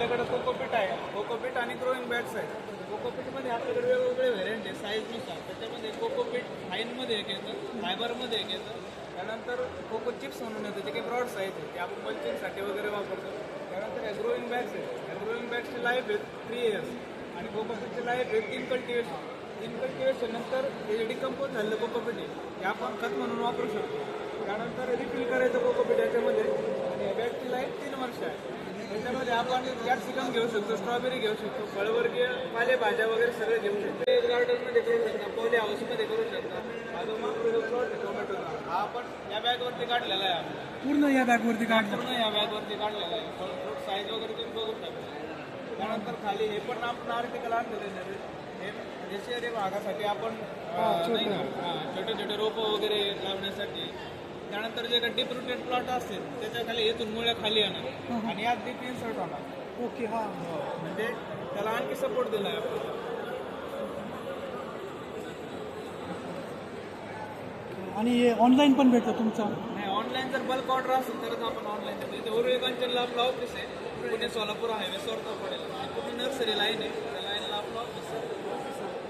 आपल्याकडे कोकोपीट आहे. कोकोपीट आणि ग्रोईंग बॅट्स आहेत कोकोपीटमध्ये आपल्याकडे वेगवेगळे व्हेरियंट आहे साईजनुसार त्याच्यामध्ये कोकोपीट फाईनमध्ये एक येतं फायबरमध्ये एक येतं. त्यानंतर कोको चिप्स म्हणून येतं जे काही ब्रॉड साईज ते आपण मल्चिंगसाठी वगैरे वापरतो. त्यानंतर या ग्रोईंग बॅग्स आहेत. या ग्रोईंग बॅग्सची लाईफ आहेत थ्री इयर्स आणि कोकोपीटची लाईफ आहे तीन कल्टिवेशन तीन कल्टिवेशन नंतर हे जे डिकम्पोज झालेलं कोकोपीट आहे आपण खत म्हणून वापरू शकतो. त्यानंतर रिफिल करायचं कोकोपीट याच्यामध्ये. आणि बॅटची बॅगची लाईफ तीन वर्ष आहे. त्याच्यामध्ये आपण कॅप्सिकम घेऊ शकतो स्ट्रॉबेरी घेऊ शकतो फळवर्गीय पालेभाज्या वगैरे सगळे घेऊ शकतो. गार्डनमध्ये करू शकता पॉली हाऊसमध्ये करू शकता. हा आपण या बॅगवरती काढलेला आहे आपण पूर्ण या बॅगवरती काढलं. पूर्ण या बॅगवरती काढलेला आहे. फळ फ्रूट साईज वगैरे तुम्ही बघू शकता त्यानंतर खाली हे पण आपण आर्टिकल आणलेलं हे शहरी भागासाठी आपण नाही छोटे छोटे रोपं वगैरे लावण्यासाठी त्यानंतर जे काही डीप रुटेड प्लॉट असतील त्याच्याखाली येथून मुळे खाली येणार. आणि यात डीप इन्सर्ट होणार. ओके हा. म्हणजे त्याला आणखी सपोर्ट दिला आहे आपण. आणि ऑनलाईन पण भेटतं तुमचं? नाही ऑनलाईन जर बल्क ऑर्डर असेल तरच आपण ऑनलाईन देतो. इथे उर्वी कंचनला आपलं ऑफिस आहे. पुणे सोलापूर हायवे सोडता पडेल. पुणे नर्सरी लाईन आहे.